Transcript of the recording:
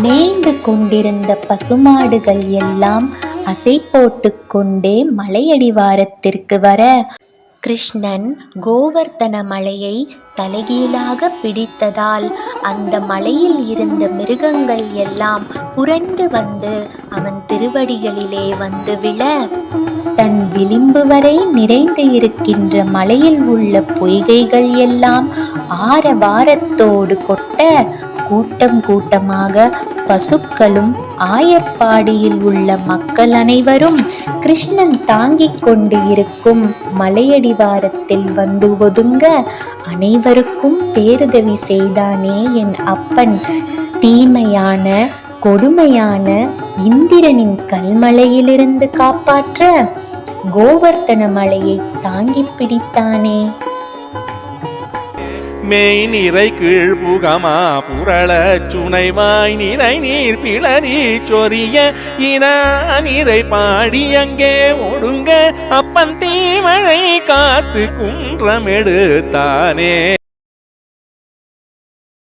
மேய்ந்து கொண்டிருந்த பசுமாடுகள் எல்லாம் அசை போட்டுக் கொண்டே மலையடிவாரத்திற்கு வர கிருஷ்ணன் கோவர்த்தன மலையை தலைகீழாக பிடித்ததால் அந்த மலையில் இருந்த மிருகங்கள் எல்லாம் புரண்டு வந்து அவன் திருவடிகளிலே வந்து விழ தன் விளிம்பு வரை நிறைந்து இருக்கின்ற மலையில் உள்ள பொய்கைகள் எல்லாம் ஆரவாரத்தோடு கொட்ட கூட்டம் கூட்டமாக பசுக்களும் ஆயர்பாடியில் உள்ள மக்கள் அனைவரும் கிருஷ்ணன் தாங்கிக் கொண்டு இருக்கும் மலையடிவாரத்தில் வந்து ஒதுங்க அனைவருக்கும் பேருதவி செய்தானே என் அப்பன். தீமையான கொடுமையான இந்திரனின் கல்மலையிலிருந்து காப்பாற்ற கோவர்த்தன மலையை தாங்கி பிடித்தானே. மெய் நிறை கீழ் புகமா புரள சுனைவாய் நிறை நீர் பிளறி சொரிய இனா நிறை பாடி அங்கே ஒடுங்க அப்பன் தீமழை காத்து குன்றம் எடுத்தானே